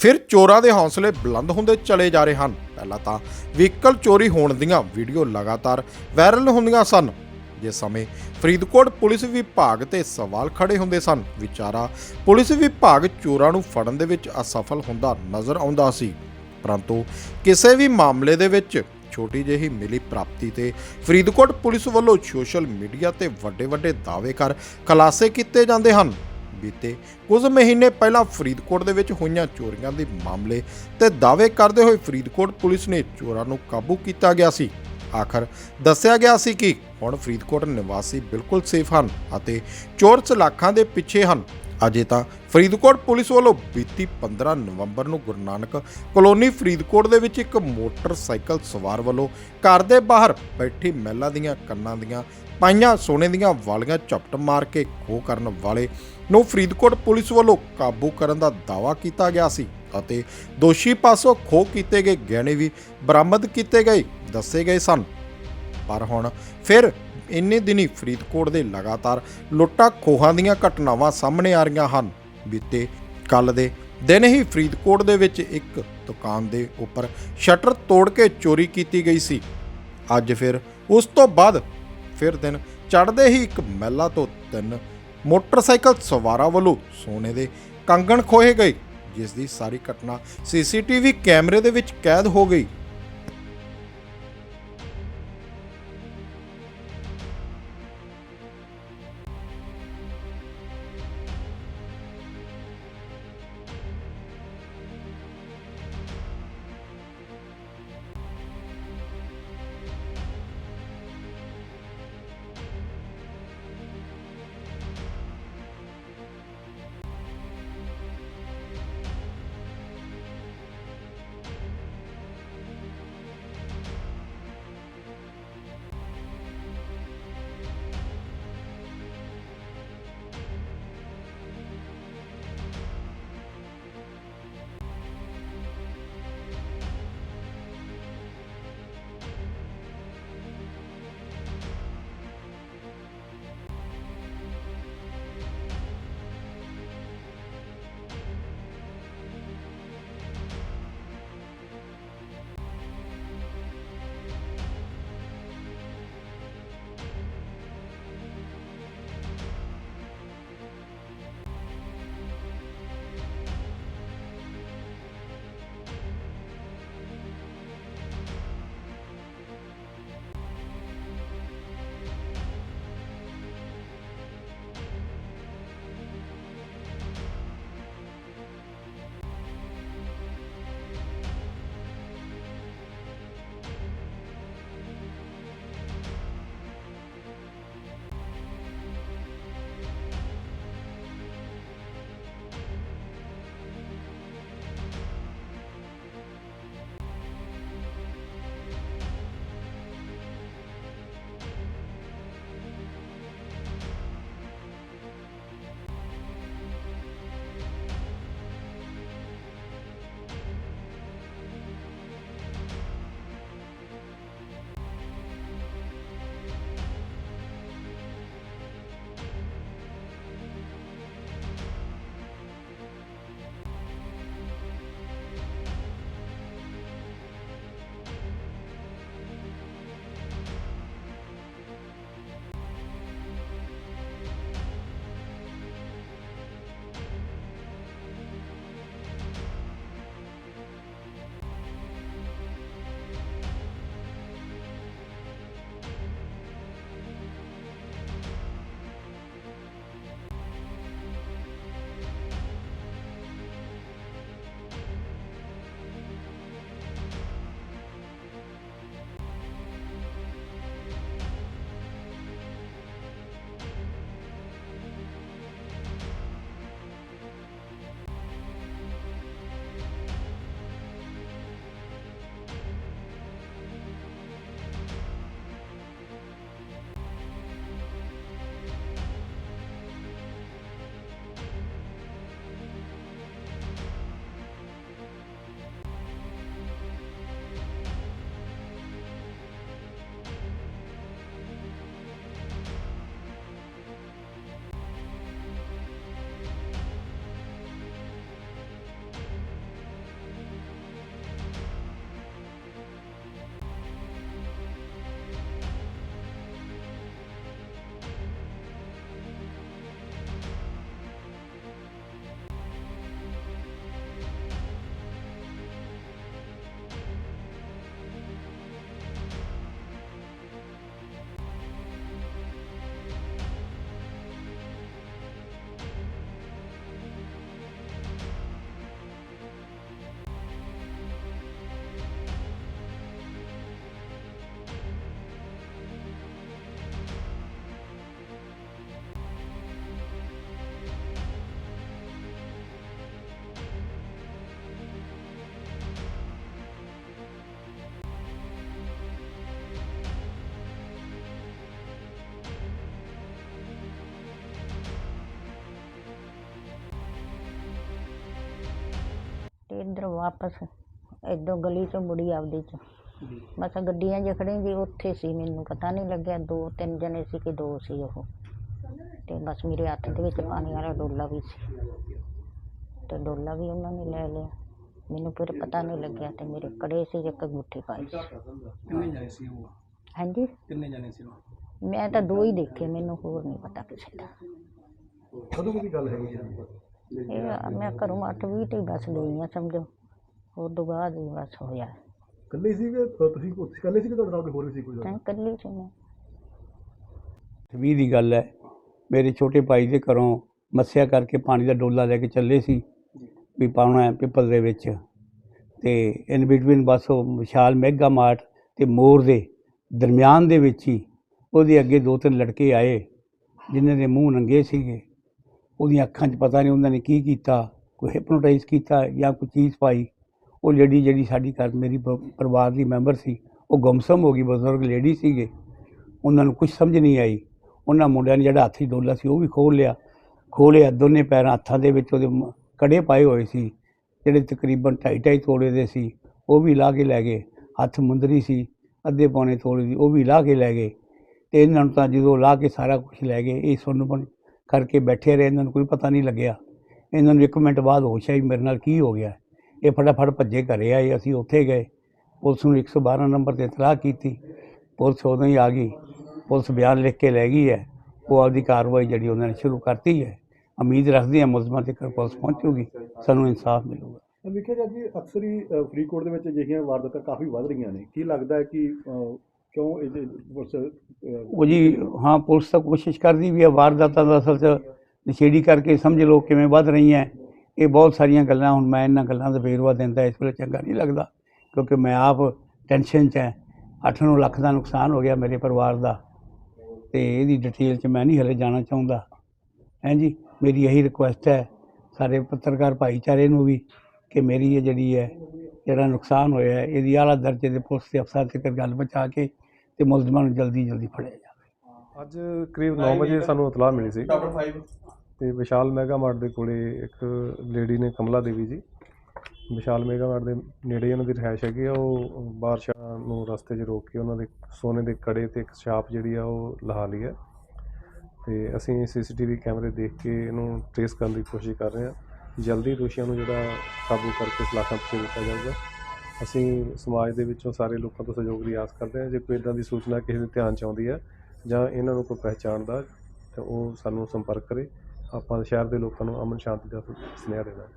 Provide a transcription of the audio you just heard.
ਫਿਰ ਚੋਰਾਂ ਦੇ ਹੌਸਲੇ ਬੁਲੰਦ ਹੁੰਦੇ ਚਲੇ ਜਾ ਰਹੇ ਹਨ। ਪਹਿਲਾਂ ਤਾਂ ਵਹੀਕਲ ਚੋਰੀ ਹੋਣ ਦੀਆਂ ਵੀਡੀਓ ਲਗਾਤਾਰ ਵਾਇਰਲ ਹੁੰਦੀਆਂ ਸਨ। ਜਿਸ ਸਮੇਂ ਫਰੀਦਕੋਟ ਪੁਲਿਸ ਵਿਭਾਗ ਤੇ ਸਵਾਲ ਖੜੇ ਹੁੰਦੇ ਸਨ, ਵਿਚਾਰਾ ਪੁਲਿਸ ਵਿਭਾਗ ਚੋਰਾਂ ਨੂੰ ਫੜਨ ਦੇ ਵਿੱਚ ਅਸਫਲ ਹੁੰਦਾ ਨਜ਼ਰ ਆਉਂਦਾ ਸੀ। ਪਰੰਤੂ ਕਿਸੇ ਵੀ ਮਾਮਲੇ ਦੇ ਵਿੱਚ ਛੋਟੀ ਜਿਹੀ ਮਿਲੀ ਪ੍ਰਾਪਤੀ ਤੇ ਫਰੀਦਕੋਟ ਪੁਲਿਸ ਵੱਲੋਂ ਸੋਸ਼ਲ ਮੀਡੀਆ ਤੇ ਵੱਡੇ ਵੱਡੇ ਦਾਅਵੇ ਕਰ ਖੁਲਾਸੇ ਕੀਤੇ ਜਾਂਦੇ ਹਨ। ਬੀਤੇ ਕੁਝ ਮਹੀਨੇ ਪਹਿਲਾਂ ਫਰੀਦਕੋਟ ਦੇ ਵਿੱਚ ਹੋਈਆਂ ਚੋਰੀਆਂ ਦੇ ਮਾਮਲੇ ਤੇ ਦਾਅਵੇ ਕਰਦੇ ਹੋਏ ਫਰੀਦਕੋਟ ਪੁਲਿਸ ਨੇ ਚੋਰਾਂ ਨੂੰ ਕਾਬੂ ਕੀਤਾ ਗਿਆ ਸੀ। ਆਖਰ ਦੱਸਿਆ ਗਿਆ ਸੀ ਕਿ ਹੁਣ ਫਰੀਦਕੋਟ ਨਿਵਾਸੀ ਬਿਲਕੁਲ ਸੇਫ ਹਨ ਅਤੇ ਚੋਰ ਚਲਾਖਾਂ ਦੇ ਪਿੱਛੇ ਹਨ। ਅਜੇ ਤਾਂ ਫਰੀਦਕੋਟ ਪੁਲਿਸ ਵੱਲੋਂ ਬੀਤੀ 15 ਨਵੰਬਰ ਨੂੰ ਗੁਰੂ ਨਾਨਕ ਕਲੋਨੀ ਫਰੀਦਕੋਟ ਦੇ ਵਿੱਚ ਇੱਕ ਮੋਟਰਸਾਈਕਲ ਸਵਾਰ ਵੱਲੋਂ ਘਰ ਦੇ ਬਾਹਰ ਬੈਠੀ ਮਹਿਲਾ ਦੀਆਂ ਕੰਨਾਂ ਦੀਆਂ ਪਾਈਆਂ ਸੋਨੇ ਦੀਆਂ ਵਾਲੀਆਂ ਝਪਟ ਮਾਰ ਕੇ ਖੋਹ ਕਰਨ ਵਾਲੇ ਨੂੰ ਫਰੀਦਕੋਟ ਪੁਲਿਸ ਵੱਲੋਂ ਕਾਬੂ ਕਰਨ ਦਾ ਦਾਅਵਾ ਕੀਤਾ ਗਿਆ ਸੀ ਅਤੇ ਦੋਸ਼ੀ ਪਾਸੋਂ ਖੋਹ ਕੀਤੇ ਗਏ ਗਹਿਣੇ ਵੀ ਬਰਾਮਦ ਕੀਤੇ ਗਏ, ਦੱਸੇ ਗਏ ਸਨ। ਪਰ ਹੁਣ ਫਿਰ ਇੰਨੇ ਦਿਨੀ ਫਰੀਦਕੋਟ ਦੇ ਲਗਾਤਾਰ ਲੁੱਟਾਂ ਖੋਹਾਂ ਦੀਆਂ ਘਟਨਾਵਾਂ ਸਾਹਮਣੇ ਆ ਰਹੀਆਂ ਹਨ। ਬੀਤੇ ਕੱਲ ਦੇ ਦਿਨ ਹੀ ਫਰੀਦਕੋਟ ਦੇ ਵਿੱਚ ਇੱਕ ਦੁਕਾਨ ਦੇ ਉੱਪਰ ਸ਼ਟਰ ਤੋੜ ਕੇ ਚੋਰੀ ਕੀਤੀ ਗਈ ਸੀ। ਅੱਜ ਫਿਰ ਉਸ ਤੋਂ ਬਾਅਦ ਫਿਰ ਦਿਨ ਚੜ੍ਹਦੇ ਹੀ ਇੱਕ ਮਹਿਲਾ ਤੋਂ ਤਿੰਨ ਮੋਟਰਸਾਈਕਲ ਸਵਾਰਾਂ ਵੱਲੋਂ ਸੋਨੇ ਦੇ ਕੰਗਣ ਖੋਹੇ ਗਏ, ਜਿਸ ਦੀ ਸਾਰੀ ਘਟਨਾ ਸੀਸੀਟੀਵੀ ਕੈਮਰੇ ਦੇ ਵਿੱਚ ਕੈਦ ਹੋ ਗਈ। ਇੱਧਰ ਵਾਪਸ ਇੱਧਰੋਂ ਗਲੀ ਚੋਂ ਮੁੜੀ ਆਪਦੀ ਚ। ਬਸ ਗੱਡੀਆਂ ਜੇ ਖੜੀਆਂ ਸੀ ਉੱਥੇ ਸੀ ਮੈਨੂੰ ਪਤਾ ਨਹੀਂ ਲੱਗਿਆ ਦੋ ਤਿੰਨ ਜਣੇ ਸੀ ਕਿ ਦੋ ਸੀ ਉਹ। ਤੇ ਬਸ ਮੇਰੇ ਹੱਥ ਦੇ ਵਿੱਚ ਪਾਣੀ ਵਾਲਾ ਡੋਲਾ ਵੀ ਸੀ। ਤੇ ਡੋਲਾ ਵੀ ਉਹਨਾਂ ਨੇ ਲੈ ਲਿਆ। ਮੈਨੂੰ ਫਿਰ ਪਤਾ ਨਹੀਂ ਲੱਗਿਆ ਤੇ ਮੇਰੇ ਕੜੇ ਸੀ ਇੱਕ ਅੰਗੂਠੀ ਪਾਈ ਸੀ। ਕਿੰਨੇ ਜਾਣੇ ਸੀ ਉਹ? ਹਾਂਜੀ? ਕਿੰਨੇ ਜਾਣੇ ਸੀ ਉਹ? ਮੈਂ ਤਾਂ ਦੋ ਹੀ ਦੇਖੇ ਮੈਨੂੰ ਹੋਰ ਨਹੀਂ ਪਤਾ ਕਿਸੇ ਦਾ। ਕਦੋਂ ਦੀ ਗੱਲ ਹੈਗੀ ਜੀ ਇਹ ਮੈਂ ਘਰੋਂ ਅੱਠ ਵੀਹ ਤੇ ਹੀ ਬਸ ਗਈ ਹਾਂ ਸਮਝੋ। ਉਸ ਤੋਂ ਬਾਅਦ ਹੀ ਬਸ ਹੋਇਆ। ਇਕੱਲੇ ਸੀ ਕਿ ਤੁਸੀਂ ਉੱਥੇ ਸੀ ਕਿ ਤੁਹਾਡੇ ਨਾਲ ਕੋਈ ਹੋਰ ਵੀ ਸੀ ਕੋਈ ਤਾਂ ਇਕੱਲੀ ਸੀ ਮੈਂ। ਵੀਹ ਦੀ ਗੱਲ ਹੈ। ਮੇਰੇ ਛੋਟੇ ਭਾਈ ਦੇ ਘਰੋਂ ਮੱਸਿਆ ਕਰਕੇ ਪਾਣੀ ਦਾ ਡੋਲਾ ਲੈ ਕੇ ਚੱਲੇ ਸੀ। ਵੀ ਪਾਉਣਾ ਹੈ ਪਿੱਪਲ ਦੇ ਵਿੱਚ। ਤੇ ਇਨ ਬਿਟਵੀਨ ਬਸ ਉਹ ਵਿਸ਼ਾਲ ਮੈਗਾ ਮਾਰਟ ਤੇ ਮੋਰ ਦੇ ਦਰਮਿਆਨ ਦੇ ਵਿੱਚ ਹੀ ਉਹਦੇ ਅੱਗੇ ਦੋ ਤਿੰਨ ਲੜਕੇ ਆਏ ਜਿਨ੍ਹਾਂ ਦੇ ਮੂੰਹ ਨੰਗੇ ਸੀਗੇ। ਉਹਦੀਆਂ ਅੱਖਾਂ 'ਚ ਪਤਾ ਨਹੀਂ ਉਹਨਾਂ ਨੇ ਕੀ ਕੀਤਾ, ਕੋਈ ਹਿਪਨੋਟਾਈਜ਼ ਕੀਤਾ ਜਾਂ ਕੋਈ ਚੀਜ਼ ਪਾਈ। ਉਹ ਲੇਡੀ ਜਿਹੜੀ ਸਾਡੀ ਘਰ, ਮੇਰੀ ਪ- ਪਰਿਵਾਰ ਦੀ ਮੈਂਬਰ ਸੀ, ਉਹ ਗੁੰਮਸਮ ਹੋ ਗਈ, ਬਜ਼ੁਰਗ ਲੇਡੀ ਸੀਗੇ। ਉਹਨਾਂ ਨੂੰ ਕੁਝ ਸਮਝ ਨਹੀਂ ਆਈ। ਉਹਨਾਂ ਮੁੰਡਿਆਂ ਨੇ ਜਿਹੜਾ ਹੱਥੀ ਡੋਲਾ ਸੀ, ਉਹ ਵੀ ਖੋਲ ਲਿਆ। ਖੋਲਿਆ ਦੋਨੇ ਪੈਰਾਂ ਹੱਥਾਂ ਦੇ ਵਿੱਚ ਉਹਦੇ ਕੜੇ ਪਾਏ ਹੋਏ ਸੀ, ਜਿਹੜੇ ਤਕਰੀਬਨ ਢਾਈ ਢਾਈ ਤੋਲੇ ਦੇ ਸੀ। ਉਹ ਵੀ ਲਾ ਕੇ ਲੈ ਗਏ। ਹੱਥ ਮੁੰਦਰੀ ਸੀ, ਅੱਧੇ ਪੌਣੇ ਤੋਲੇ ਦੀ, ਉਹ ਵੀ ਲਾ ਕੇ ਲੈ ਗਏ। ਤੇ ਇਹਨਾਂ ਨੂੰ ਤਾਂ ਜਦੋਂ ਲਾ ਕੇ ਸਾਰਾ ਕੁਝ ਲੈ ਗਏ, ਇਹ ਸੁਣ ਬਣ ਕਰਕੇ ਬੈਠੇ ਰਹੇ, ਇਹਨਾਂ ਨੂੰ ਕੋਈ ਪਤਾ ਨਹੀਂ ਲੱਗਿਆ। ਇਹਨਾਂ ਨੂੰ ਇੱਕ ਮਿੰਟ ਬਾਅਦ ਹੋਸ਼ ਆਈ, ਮੇਰੇ ਨਾਲ ਕੀ ਹੋ ਗਿਆ? ਇਹ ਫਟਾਫਟ ਭੱਜੇ ਘਰੇ ਆਏ, ਅਸੀਂ ਉੱਥੇ ਗਏ। ਪੁਲਿਸ ਨੂੰ 112 ਨੰਬਰ ਤੇ ਇਤਲਾਹ ਕੀਤੀ। ਪੁਲਿਸ ਉਦੋਂ ਹੀ ਆ ਗਈ। ਪੁਲਿਸ ਬਿਆਨ ਲਿਖ ਕੇ ਲੈ ਗਈ ਹੈ। ਉਹ ਆਪਦੀ ਕਾਰਵਾਈ ਜਿਹੜੀ ਉਹਨਾਂ ਨੇ ਸ਼ੁਰੂ ਕਰਤੀ ਹੈ, ਉਮੀਦ ਰੱਖਦੇ ਹਾਂ ਮੁਲਜ਼ਮਾਂ ਤੱਕ ਪੁਲਿਸ ਪਹੁੰਚੂਗੀ, ਸਾਨੂੰ ਇਨਸਾਫ ਮਿਲੂਗਾ। ਵਿਖੇ ਜੀ ਅਕਸਰ ਹੀ ਫਰੀਦਕੋਟ ਦੇ ਵਿੱਚ ਅਜਿਹੀਆਂ ਵਾਰਦਾਤਾਂ ਕਾਫੀ ਵੱਧ ਰਹੀਆਂ ਨੇ। ਕੀ ਲੱਗਦਾ ਹੈ ਕਿ ਕਿਉਂ ਇਹਦੇ ਪੁਲਿਸ ਉਹ ਜੀ, ਹਾਂ, ਪੁਲਿਸ ਤਾਂ ਕੋਸ਼ਿਸ਼ ਕਰਦੀ ਵੀ ਆ, ਵਾਰਦਾਤਾਂ ਦਾ ਅਸਲ 'ਚ ਨਸ਼ੇੜੀ ਕਰਕੇ ਸਮਝ ਲਓ ਕਿਵੇਂ ਵੱਧ ਰਹੀਆਂ। ਇਹ ਬਹੁਤ ਸਾਰੀਆਂ ਗੱਲਾਂ, ਹੁਣ ਮੈਂ ਇਹਨਾਂ ਗੱਲਾਂ ਦਾ ਵੇਰਵਾ ਦਿੰਦਾ, ਇਸ ਵੇਲੇ ਚੰਗਾ ਨਹੀਂ ਲੱਗਦਾ, ਕਿਉਂਕਿ ਮੈਂ ਆਪ ਟੈਨਸ਼ਨ 'ਚ ਹੈ। 8-9 ਲੱਖ ਦਾ ਨੁਕਸਾਨ ਹੋ ਗਿਆ ਮੇਰੇ ਪਰਿਵਾਰ ਦਾ, ਤੇ ਇਹਦੀ ਡਿਟੇਲ 'ਚ ਮੈਂ ਨਹੀਂ ਹਲੇ ਜਾਣਾ ਚਾਹੁੰਦਾ। ਹੈਂ ਜੀ, ਮੇਰੀ ਇਹੀ ਰਿਕੁਐਸਟ ਹੈ, ਸਾਰੇ ਪੱਤਰਕਾਰ ਭਾਈਚਾਰੇ ਨੂੰ ਵੀ, ਕਿ ਮੇਰੀ ਇਹ ਜਿਹੜੀ ਹੈ, ਜਿਹੜਾ ਨੁਕਸਾਨ ਹੋਇਆ ਇਹਦੀ ਆਲਾ ਦਰਜੇ ਦੇ ਪੁਲਿਸ ਦੇ ਅਫਸਰ ਤੱਕ ਗੱਲ ਪਹੁੰਚਾ ਕੇ ਤੇ ਮੁਲਜ਼ਮਾਂ ਨੂੰ ਜਲਦੀ ਜਲਦੀ ਫੜਿਆ ਜਾਵੇ। ਅੱਜ ਕਰੀਬ 9 ਵਜੇ ਸਾਨੂੰ ਇਤਲਾਹ ਮਿਲੀ ਸੀ। ਤੇ ਵਿਸ਼ਾਲ ਮੈਗਾ ਮਾਰਟ ਦੇ ਕੋਲੇ ਇੱਕ ਲੇਡੀ ਨੇ ਕਮਲਾ ਦੇਵੀ ਜੀ। ਵਿਸ਼ਾਲ ਮੈਗਾ ਮਾਰਟ ਦੇ ਨੇੜੇ ਉਹਨਾਂ ਦੀ ਰਿਹਾਇਸ਼ ਹੈਗੀ ਆ ਉਹ ਬਾਰਸ਼ਾਹ ਨੂੰ ਰਸਤੇ 'ਚ ਰੋਕ ਕੇ ਉਹਨਾਂ ਦੇ ਸੋਨੇ ਦੇ ਕੜੇ ਤੇ ਇੱਕ ਛਾਪ ਜਿਹੜੀ ਆ ਉਹ ਲਹਾ ਲਈ ਹੈ। ਤੇ ਅਸੀਂ ਸੀਸੀਟੀਵੀ ਕੈਮਰੇ ਦੇਖ ਕੇ ਇਹਨੂੰ ਟ੍ਰੇਸ ਕਰਨ ਦੀ ਕੋਸ਼ਿਸ਼ ਕਰ ਰਹੇ ਹਾਂ। ਜਲਦੀ ਦੋਸ਼ੀਆਂ ਨੂੰ ਜਿਹੜਾ ਕਾਬੂ ਕਰਕੇ ਸਲਾਖਾਂ ਪਿੱਛੇ ਦਿੱਤਾ ਜਾਊਗਾ। ਅਸੀਂ ਸਮਾਜ ਦੇ ਵਿੱਚੋਂ ਸਾਰੇ ਲੋਕਾਂ ਤੋਂ ਸਹਿਯੋਗ ਦੀ ਆਸ ਕਰਦੇ ਹਾਂ। ਜੇ ਕੋਈ ਇਦਾਂ ਦੀ ਸੂਚਨਾ ਕਿਸੇ ਦੇ ਧਿਆਨ 'ਚ ਆਉਂਦੀ ਹੈ ਜਾਂ ਇਹਨਾਂ ਨੂੰ ਕੋਈ ਪਹਿਚਾਣਦਾ ਤਾਂ ਉਹ ਸਾਨੂੰ ਸੰਪਰਕ ਕਰੇ। ਆਪਾਂ ਸ਼ਹਿਰ ਦੇ ਲੋਕਾਂ ਨੂੰ ਅਮਨ ਸ਼ਾਂਤੀ ਦਾ ਸੁਨੇਹਾ ਦੇਣਾ